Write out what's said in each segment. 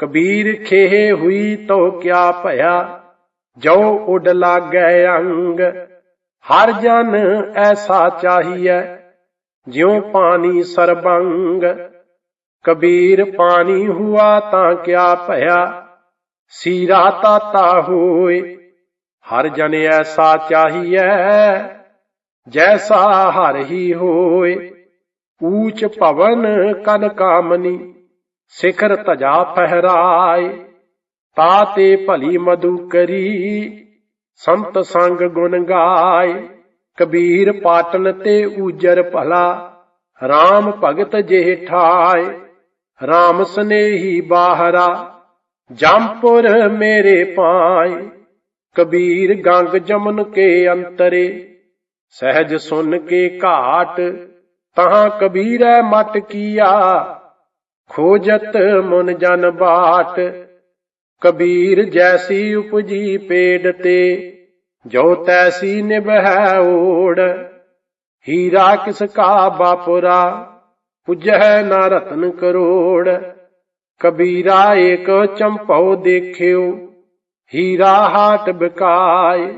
ਕਬੀਰ ਖੇਹੇ ਹੋਈ ਤੋ ਕਿਆ ਭਇਆ ਜੋ ਉਡ ਲਾਗੈ ਅੰਗ। ਹਰ ਜਨ ਐਸਾ ਚਾਹੀਐ, ਜਿਉ ਪਾਣੀ ਸਰਬੰਗ। ਕਬੀਰ ਪਾਣੀ ਹੁਆ ਤਾਂ ਕਿਆ ਭਇਆ, ਸੀਰਾ ਤਾਤਾ ਹੋਏ। ਹਰ ਜਨ ਐਸਾ ਚਾਹੀਐ, ਜੈਸਾ ਹਰ ਹੀ ਹੋਏ। ਊਚ ਭਵਨ ਕਨ ਕਾਮਨੀ ਸਿਖਰ ਤਜਾ ਤਾ ਤੇ ਭਲੀ ਮਧੂ ਕਰੀ, ਸੰਤ ਸੰਗ ਗੁਣ ਗਾਏ। ਕਬੀਰ ਪਾਟਨ ਤੇ ਊਜਰ ਭਲਾ RAM ਭਗਤ ਜੇ ਠਾਏ। RAM ਸਨੇਹੀ ਬਾਹਰਾ, ਜੰਪੁਰ ਮੇਰੇ ਪਾਏ। ਕਬੀਰ ਗੰਗ ਜਮਨ ਕੇ ਅੰਤਰੇ, ਸਹਿਜ ਸੁਨ ਕੇ ਘਾਟ, ਤਹਾਂ ਕਬੀਰੈ ਮਟ ਕੀਆ। ਖੋਜਤ ਮੁਨ ਜਨ ਬਾਟ। ਕਬੀਰ ਜੈਸੀ ਉਪਜੀ ਪੇੜ ਤੇ, ਜੋ ਤੈਸੀ ਨਿਭੈ ਓੜ ਹੀਰਾ ਕਿਸ ਕਾ ਬਾਪੁਰਾ, ਪੁਜਹਿ ਨਾ ਰਤਨ ਕਰੋੜ। ਕਬੀਰਾ ਏਕ ਚੰਪਉ ਦੇਖਿਓ, ਹੀਰਾ ਹਾਟ ਬਕਾਏ।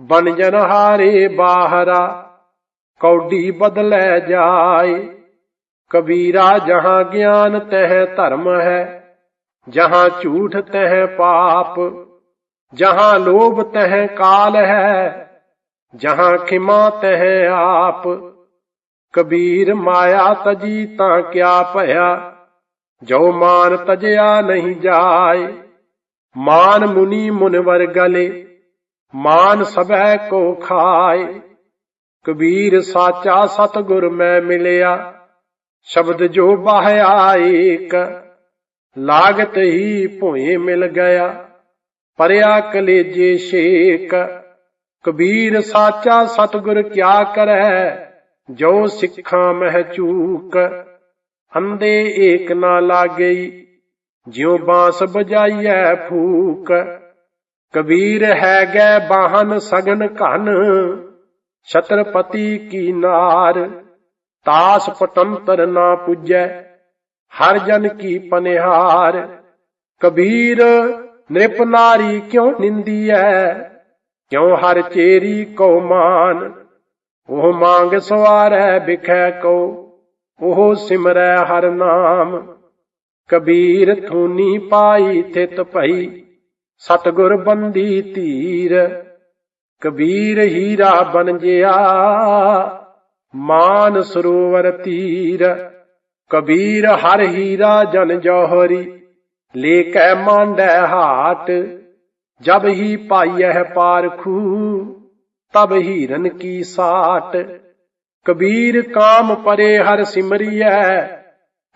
ਬਨ ਜਨ ਹਾਰੇ ਬਾਹਰਾ, ਕੌਡੀ ਬਦਲੇ ਜਾਏ। ਕਬੀਰਾ ਜਹਾਂ ਗਿਆਨ ਤਹ ਧਰਮ ਹੈ, ਜਹਾਂ ਝੂਠ ਤਹ ਪਾਪ, ਜਹਾਂ ਲੋਭ ਤਹ ਕਾਲ ਹੈ, ਜਹਾਂ ਖਿਮਾ ਤਹ ਆਪ। ਕਬੀਰ ਮਾਇਆ ਤਜੀ ਤਾਂ ਕਿਆ ਭਇਆ, ਜੋ ਮਾਨ ਤਜਿਆ ਨਹੀਂ ਜਾਏ। ਮਾਨ ਮੁਨੀ ਮੁਨਵਰ ਗਲੇ, ਮਾਨ ਸਭੈ ਕੋ ਖਾਏ। ਕਬੀਰ ਸਾਚਾ ਸਤਗੁਰ ਮੈਂ ਮਿਲਿਆ ਸ਼ਬਦ ਜੋ ਬਾਹਿਆ ਏਕ ਲਾਗਤ ਹੀ ਭੋਏ ਮਿਲ ਗਿਆ। ਪਰਿਆ ਕਲੇਜੇ ਸ਼ੇਕ ਕਬੀਰ ਸਾਚਾ ਸਤਗੁਰ ਕਿਆ ਕਰੈ, ਜੋ ਸਿੱਖਾਂ ਮਹਿ ਚੂਕ। ਅੰਦੇ ਏਕ ਨਾ ਲਾਗਈ ਜਿਉ ਬਾਂਸ ਬਜਾਈਐ ਫੂਕ। ਕਬੀਰ ਹੈ ਗੈ ਬਾਹਨ ਸਗਨ ਘਨ, ਛਤਰਪਤੀ ਕੀ ਨਾਰ। ਤਾਸ ਪਟੰਤਰ ਨਾ ਪੁਜੈ, ਹਰ ਜਨ ਕੀ ਪਨਿਹਾਰ। ਕਬੀਰ ਨਿਰਪ ਨਾਰੀ ਕਿਉ ਨਿੰਦੀਐ? ਕਿਉ ਹਰ ਚੇਰੀ ਕੋ ਮਾਨ? ਉਹ ਮੰਗ ਸਵਾਰੈ ਬਿਖੈ ਕੋ ਉਹ ਸਿਮਰੈ ਹਰ ਨਾਮ। ਕਬੀਰ ਥੂਨੀ ਪਾਈ ਥਿਤ ਭਈ, ਸਤਗੁਰ ਬੰਦੀ ਧੀਰ। ਕਬੀਰ ਹੀਰਾ ਬਨ ਜਿਆ ਮਾਨ ਸਰੋਵਰ ਤੀਰ, ਕਬੀਰ ਹਰ ਹੀਰਾ ਜਨ ਜੋਹਰੀ ਲੈ ਕੈ ਮਾਂਡੈ ਹਾਟ, ਜਬ ਹੀ ਪਾਈਐ ਪਾਰਖੂ ਤਬ ਹੀਰਨ ਕੀ ਸਾਟ, ਕਬੀਰ ਕਾਮ ਪਰੇ ਹਰ ਸਿਮਰਿਐ,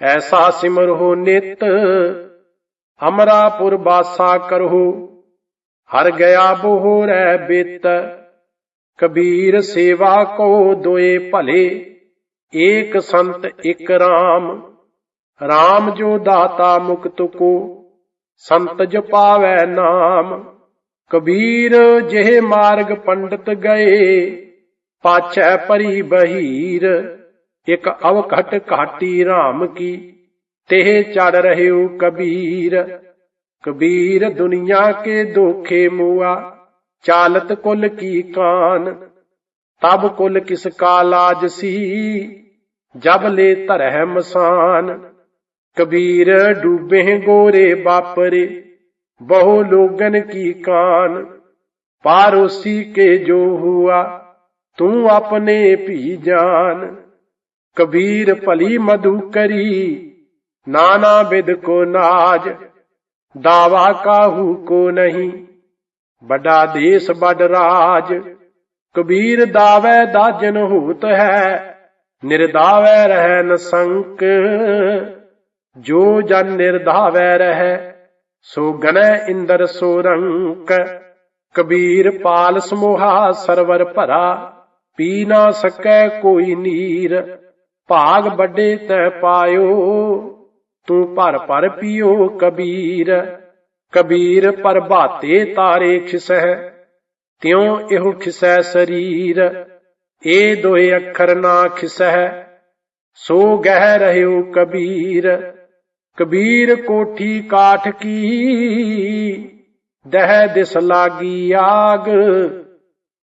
ਐਸਾ ਸਿਮਰ ਹੋ ਨਿਤ, ਅਮਰਾਪੁਰ ਬਾਸਾ ਕਰਹੁ, ਹਰ ਗਿਆ ਬੋਹਰੈ ਬਿਤ ਕਬੀਰ ਸੇਵਾ ਕੋ ਦੋਏ ਭਲੇ, ਏਕ ਸੰਤ ਇਕ RAM RAM ਜੋ ਦਾਤਾ ਮੁਕਤ ਕੋ, ਸੰਤ ਜਪਾਵੈ ਨਾਮ। ਕਬੀਰ ਜਿਹੇ ਮਾਰਗ ਪੰਡਤ ਗਏ, ਪਾਛੈ ਪਰੀ ਬਹੀਰ। ਇਕ ਅਵਘਟ ਘਾਟੀ RAM ਕੀ ਤੇ ਚੜ ਰਹਿਓ ਕਬੀਰ। ਕਬੀਰ ਦੁਨੀਆ ਕੇ ਦੋਖੇ ਮੂਆ ਚਾਲਤ ਕੁਲ ਕੀ ਕਾਨ, ਤਬ ਕੁਲ ਕਿਸ ਕਾ ਲਾਜ ਸੀ, ਜਬ ਲੇ ਧਰਹਿ ਮਸਾਨ। ਕਬੀਰ ਡੂਬੇ ਗੋਰੇ ਬਾਪਰੇ, ਬਹੁ ਲੋਗਨ ਕੀ ਕਾਨ। ਪਾਰੋਸੀ ਕੇ ਜੋ ਹੁਆ, ਤੂੰ ਆਪਣੇ ਭੀ ਜਾਨ। ਕਬੀਰ ਭਲੀ ਮਧੂ ਕਰੀ, ਨਾਨਾ ਬਿਦ ਕੋ ਨਾਜ, ਦਾਵਾ ਕਾਹੂ ਕੋ ਨਹੀਂ। ਵੱਡਾ ਦੇਸ, ਵੱਡ ਰਾਜ। ਕਬੀਰ ਦਾਵੇ ਦਾ ਜਨਹੂਤ ਹੈ, ਨਿਰਦਾਵੇ ਰਹਿ ਨਸੰਕ ਜੋ ਜਨ ਨਿਰਦਾਵੇ ਰਹਿ, ਸੋ ਗਣੈ ਇੰਦਰ ਸੋ ਰੰਕ। ਕਬੀਰ ਪਾਲ ਸਮੋਹਾ ਸਰਵਰ ਭਰਾ, ਪੀ ਨਾ ਸਕੈ ਕੋਈ ਨੀਰ। ਭਾਗ ਵੱਡੇ ਤੈ ਪਾਇਓ, ਤੂੰ ਭਰ ਭਰ ਪੀਓ ਕਬੀਰ। ਕਬੀਰ ਪ੍ਰਭਾਤੇ ਤਾਰੇ ਖਿਸਹਿ, ਤਿਉ ਇਹੋ ਖਿਸੈ ਸਰੀਰ, ਇਹ ਦੋਏ ਅੱਖਰ ਨਾ ਖਿਸਹਿ। ਸੋ ਗਹਿ ਰਹਿਓ ਕਬੀਰ ਕਬੀਰ ਕੋਠੀ ਕਾਠ ਕੀ? ਦਹਿ ਦਿਸ ਲਾਗੀ ਆਗ,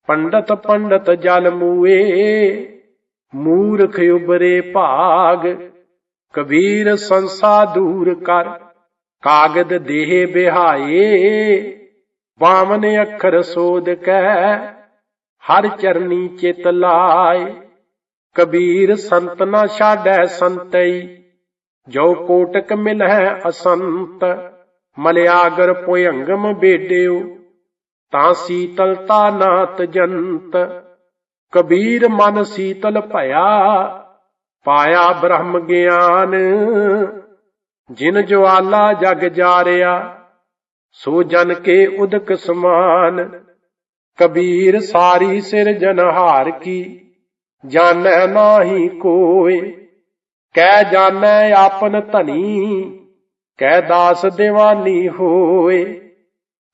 ਪੰਡਤ ਪੰਡਤ ਜਲ ਮੂਏ, ਮੂਰਖ ਉਬਰੇ ਭਾਗ। ਕਬੀਰ ਸੰਸਾ ਦੂਰ ਕਰ ਕਾਗਦ ਦੇਹ ਬਿਹਾਏ ਬਾਮਨ ਅੱਖਰ ਸੋਧ ਕੈ, ਹਰ ਚਰਨੀ ਚਿਤ ਲਾਏ ਕਬੀਰ ਸੰਤ ਨਾ ਛਾੜੈ ਸੰਤਈ, ਜੋ ਕੋਟਕ ਮਿਲਹਿ ਅਸੰਤ। ਮਲਿਆਗਰ ਪੁਯੰਗਮ ਬੇਡਿਓ ਤਾਂ ਸੀਤਲਤਾ ਨਾਤ ਜੰਤ। ਕਬੀਰ ਮਨ ਸੀਤਲ ਭਇਆ, ਪਾਇਆ ਬ੍ਰਹਮ ਗਿਆਨ। ਜਿਨ ਜਵਾਲਾ ਜਗ ਜਾਰਿਆ, ਸੋ ਜਨ ਕੇ ਉਦਕ ਸਮਾਨ। ਕਬੀਰ ਸਾਰੀ ਸਿਰ ਜਨਹਾਰ ਕੀ, ਜਾਣੈ ਨਾਹੀ ਕੋਇ। ਕਹਿ ਜਾਣੈ ਆਪਨ ਧਨੀ, ਕਹਿ ਦਾਸ ਦੀਵਾਨੀ ਹੋਏ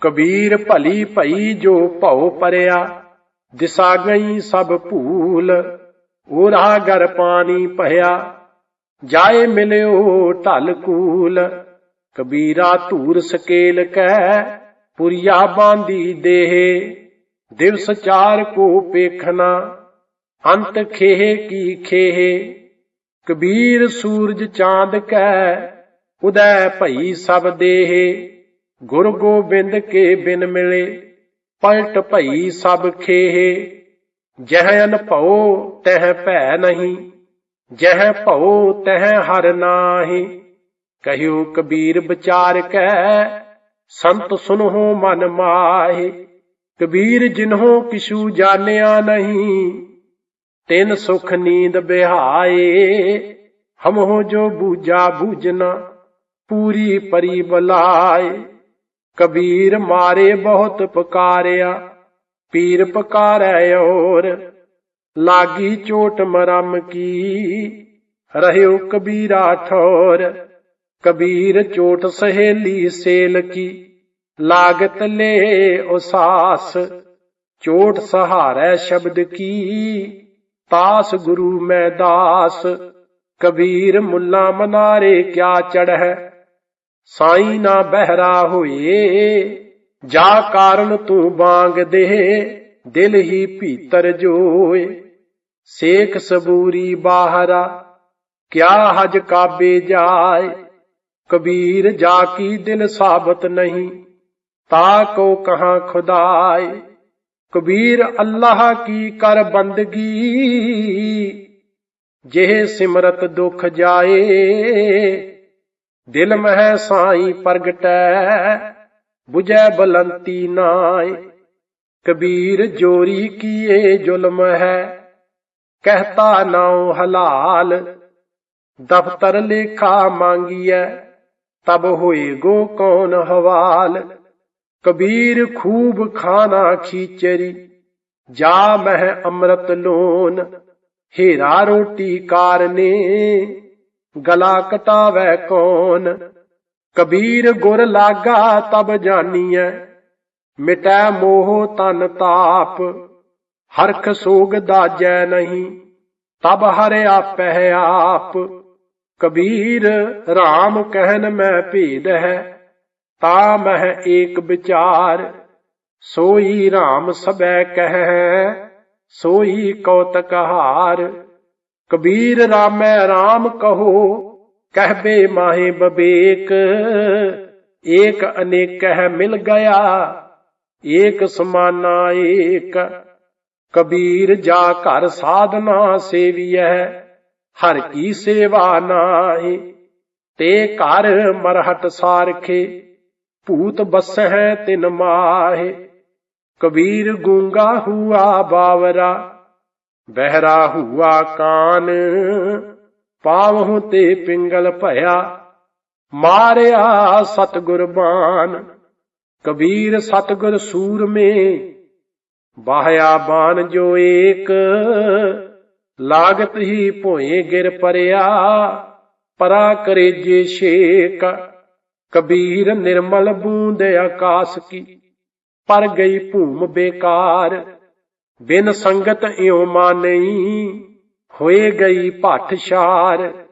ਕਬੀਰ ਭਲੀ ਭਈ ਜੋ ਭਉ ਪਰਿਆ, ਦਿਸਾ ਗਈ ਸਭ ਭੂਲ। ਉਰਾ ਗਰ ਪਾਣੀ ਭਇਆ ਜਾਏ ਮਿਲਿਓ ਢਲ ਕੂਲ ਕਬੀਰਾ ਧੂਰ ਸਕੇਲ ਕਹਿ ਪੁਰੀਆ ਬਾਂਦੀ ਦੇਹ ਦਿਵਸ ਚਾਰ ਕੋ ਪੇਖਣਾ ਅੰਤ ਖੇਹ ਕੀ ਖੇਹ ਕਬੀਰ ਸੂਰਜ ਚਾਂਦ ਕੈ ਉਦੈ ਭਈ ਸਭ ਦੇਹ ਗੁਰ ਗੋਬਿੰਦ ਕੇ ਬਿਨ ਮਿਲੇ ਪਲਟ ਭਈ ਸਭ ਖੇਹ ਜਹ ਅਨਭਉ ਤਹ ਭੈ ਨਹੀਂ ਜਹ ਭਉ ਤਹ ਹਰ ਨਾਹੀ, ਕਹਿਓ ਕਬੀਰ ਵਿਚਾਰ ਕੈ, ਸੰਤ ਸੁਨਹੁ ਮਨ ਮਾਹੇ, ਕਬੀਰ ਜਿਨਹੁ ਕਿਛੂ ਜਾਣਿਆ ਨਹੀਂ, ਤਿਨ ਸੁਖ ਨੀਂਦ ਬਿਹਾਏ, ਹਮਹੁ ਜੋ ਬੂਜਾ ਬੂਜਨਾ ਪੂਰੀ ਪਰੀ ਬਲਾਏ। ਕਬੀਰ ਮਾਰੇ ਬਹੁਤ ਪਕਾਰਿਆ, ਪੀਰ ਪੁਕਾਰੈ ਔਰ ਲਾਗੀ ਚੋਟ ਮਰਮ ਕੀ? ਰਹਿਓ ਕਬੀਰਾ ਠੋਰ, ਕਬੀਰ ਚੋਟ ਸਹੇਲੀ ਸੇਲ ਕੀ? ਲਾਗਤ ਲੈ ਉਸਾਸ, ਚੋਟ ਸਹਾਰੈ ਸ਼ਬਦ ਕੀ? ਤਾਸ ਗੁਰੂ ਮੈਂ ਦਾਸ, ਕਬੀਰ ਮੁੱਲਾ ਮਨਾਰੇ ਕਿਆ ਚੜ੍ਹੈ? ਸਾਈ ਨਾ ਬਹਿਰਾ ਹੋਏ, ਜਾ ਕਾਰਨ ਤੂੰ ਬਾਂਗ ਦੇ, ਦਿਲ ਹੀ ਭੀਤਰ ਜੋਏ। ਸੇਖ ਸਬੂਰੀ ਬਾਹਰਾ, ਕਿਆ ਹਜ ਕਾਬੇ ਜਾਏ? ਕਬੀਰ ਜਾ ਕੀ ਦਿਲ ਸਾਬਤ ਨਹੀਂ, ਤਾ ਕੋ ਕਹਾਂ ਖੁਦਾਏ? ਕਬੀਰ ਅੱਲਾਹ ਕੀ ਕਰ ਬੰਦਗੀ? ਜਿਹ ਸਿਮਰਤ ਦੁਖ ਜਾਏ, ਦਿਲ ਮਹਿ ਸਾਈ ਪ੍ਰਗਟੈ 부ਜੈ ਬਲੰਤੀ ਨਾਏ। ਕਬੀਰ ਜੋਰੀ ਕੀਏ ਜ਼ੁਲਮ ਹੈ ਕਹਿਤਾ ਨਾਉ ਹਲਾਲ, ਦਫਤਰ ਲੇਖਾ ਮੰਗੀਐ, ਤਬ ਹੋਏ ਗੋ ਕੌਣ ਹਵਾਲ। ਕਬੀਰ ਖੂਬ ਖਾਣਾ ਖੀਚਰੀ, ਜਾ ਮਹਿ ਅੰਮ੍ਰਿਤ ਲੋਨ, ਹੀਰਾ ਰੋਟੀ ਕਾਰਨੇ ਗਲਾ ਕਟਾਵੇ ਕੌਣ। ਕਬੀਰ ਗੁਰ ਲਾਗਾ ਤਬ ਜਾਣੀਐ ਮਿਟੈ ਮੋਹ ਤਨ ਤਾਪ, ਹਰਖ ਸੋਗ ਦਾਜੈ ਨਹੀਂ। ਤਬ ਹਰਿਆ ਆਪਹਿ ਆਪ। ਕਬੀਰ RAM ਕਹਿਨ ਮੈਂ ਭੇਦ ਹੈ ਤਾ ਮਹਿ ਏਕ ਵਿਚਾਰ। ਸੋਈ RAM ਸਬੈ ਕਹਿ, ਸੋਈ ਕੌਤਕ ਕਬੀਰ ਰਾਮੈ RAM ਕਹੋ, ਕਹਿਬੇ ਮਾਹੇ ਬਬੇਕ। ਏਕ ਅਨੇਕ ਹੈ ਮਿਲ ਗਿਆ, ਏਕ ਸਮਾਨਾ ਏਕ। ਕਬੀਰ ਜਾ ਘਰ ਸਾਧਨਾ ਸੇਵੀਐ, ਹਰ ਕੀ ਸੇਵਾ ਨਾਹੀ ਤੇ ਘਰ ਮਰਹਟ ਸਾਰਖੇ, ਭੂਤ ਬਸਹਿ ਤਿਨ ਮਾਹੇ। ਕਬੀਰ ਗੂੰਗਾ ਹੁਆ ਬਾਵਰਾ, ਬਹਿਰਾ ਹੁਆ ਕਾਨ। ਪਾਵਹੁ ਤੇ ਪਿੰਗਲ ਭਇਆ, ਮਾਰਿਆ ਸਤਗੁਰ ਬਾਨ ਕਬੀਰ ਸਤਗੁਰ ਸੂਰਮੇ ਬਾਹਿਆ ਬਾਨ ਜੋ ਏਕ, ਲਾਗਤ ਹੀ ਭੋਏ ਗਿਰ ਪਰਿਆ, ਪਰਾ ਕਰੇ ਜੇ ਸ਼ੇਕ ਕਬੀਰ ਨਿਰਮਲ ਬੂੰਦ ਆਕਾਸ ਕੀ, ਪਰ ਗਈ ਭੂਮ ਬੇਕਾਰ। ਬਿਨ ਸੰਗਤ ਇਉ ਮਾਨਈ, ਹੋਏ ਗਈ ਭੱਠ ਛਾਰ।